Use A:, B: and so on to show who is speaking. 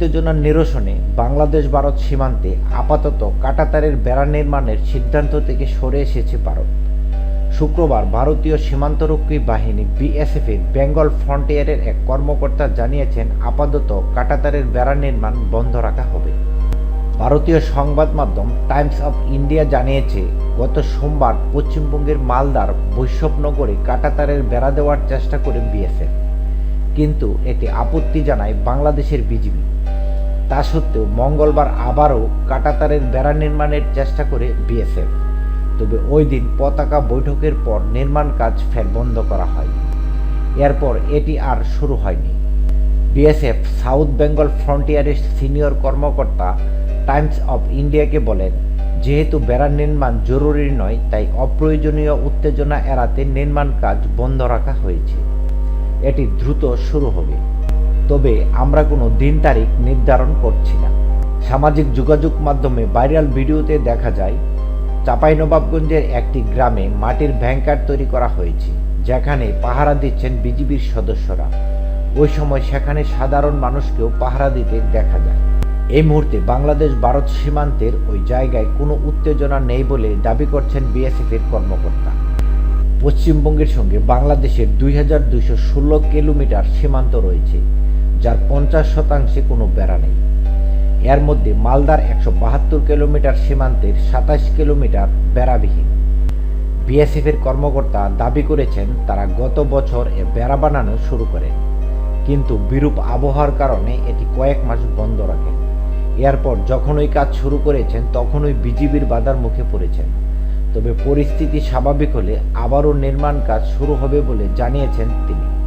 A: উত্তেজনার নিরসনে বাংলাদেশ ভারত সীমান্তে আপাতত কাটাতারের বেড়া নির্মাণের সিদ্ধান্ত থেকে সরে এসেছে ভারত। শুক্রবার ভারতীয় সীমান্তরক্ষী বাহিনী বিএসএফের বেঙ্গল ফ্রন্টিয়ারের এক কর্মকর্তা জানিয়েছেন, আপাতত কাটাতারের বেড়া নির্মাণ বন্ধ রাখা হবে। ভারতীয় সংবাদ মাধ্যম টাইমস অফ ইন্ডিয়া জানিয়েছে, গত সোমবার পশ্চিমবঙ্গের মালদার বৈষ্ণবনগরে কাটাতারের বেড়া দেওয়ার চেষ্টা করে বিএসএফ। কিন্তু এতে আপত্তি জানায় বাংলাদেশের বিজিবি। তা সত্ত্বেও মঙ্গলবার আবারও কাটাতারের বেড়া নির্মাণের চেষ্টা করে বিএসএফ। তবে ওই দিন পতাকা বৈঠকের পর নির্মাণ কাজ ফের বন্ধ করা হয়। এরপর এটি আর শুরু হয়নি। বিএসএফ, সাউথ বেঙ্গল ফ্রন্টিয়ারের সিনিয়র কর্মকর্তা টাইমস অফ ইন্ডিয়াকে বলেন, যেহেতু বেড়া নির্মাণ জরুরি নয়, তাই অপ্রয়োজনীয় উত্তেজনা এড়াতে নির্মাণ কাজ বন্ধ রাখা হয়েছে। এটি দ্রুত শুরু হবে। তবে আমরা কোনো দিন তারিখ নির্ধারণ করছি না। সামাজিক যোগাযোগ মাধ্যমে ভাইরাল ভিডিওতে দেখা যায়, চাঁপাইনবাবগঞ্জের একটি গ্রামে মাটির ভ্যাংকার তৈরি করা হয়েছে, যেখানে পাহারা দিচ্ছেন বিজিবির সদস্যরা। ওই সময় সেখানে সাধারণ মানুষকেও পাহারা দিতে দেখা যায়। এই মুহূর্তে বাংলাদেশ ভারত সীমান্তের ওই জায়গায় কোনো উত্তেজনা নেই বলে দাবি করছেন বিএসএফের কর্মকর্তা। পশ্চিমবঙ্গের সঙ্গে বাংলাদেশের দুই হাজার দুইশো ষোলো কিলোমিটার সীমান্ত রয়েছে। যার পঞ্চাশ শতাংশে কোনো বেড়া নেই। এর মধ্যে মালদার একশো বাহাত্তর কিলোমিটার সীমান্তের সাতাশ কিলোমিটার বেড়াবিহীন। বিএসএফের কর্মকর্তা দাবি করেছেন, তারা গত বছর এ বেড়া বানানো শুরু করেন কিন্তু বিরূপ আবহাওয়ার কারণে এটি কয়েক মাস বন্ধ রাখেন এরপর যখন ওই কাজ শুরু করেছেন, তখনই বিজিবির বাধার মুখে পড়েছেন। তবে পরিস্থিতি স্বাভাবিক হলে আবারও নির্মাণ কাজ শুরু হবে বলে জানিয়েছেন তিনি।